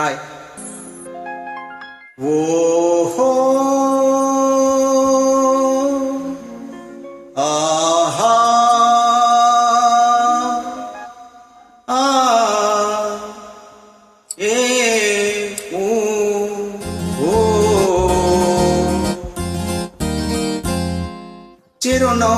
Hi. Oh, oh aha, ah, eh, oh, oh. Chiro no,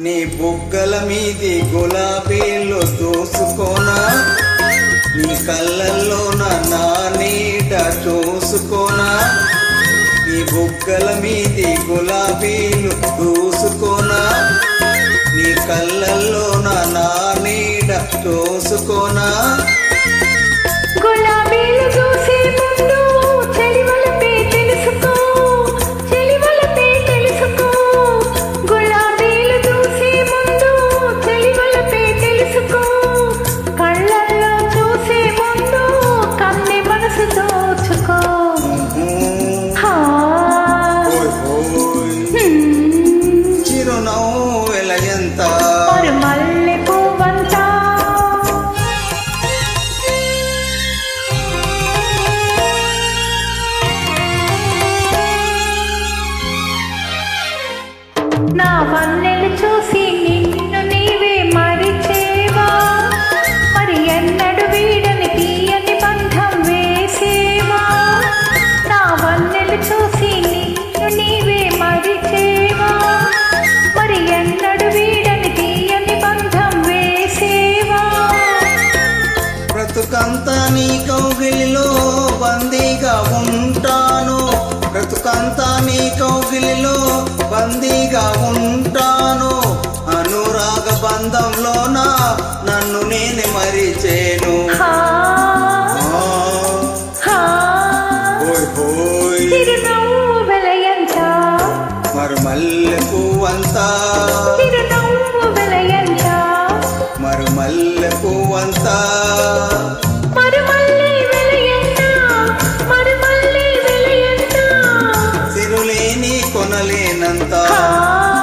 నీ బుగ్గల మీది గులాబీలు దూసుకోనా నీ కళ్ళల్లో నా నీట చూసుకోనా? నీ బుగ్గల మీది గులాబీలు దూసుకోనా నీ కళ్ళల్లో నా నీడ చూసుకోనా? బ్రతుకంతా నీ కౌగిలిలో బందీగా ఉంటాను. బ్రతుకంతా నీ కౌగిలిలో బందీగా ఉంటాను. అనురాగ బంధంలోన నన్ను నేను మరిచేను. ఓయ్ 你能到。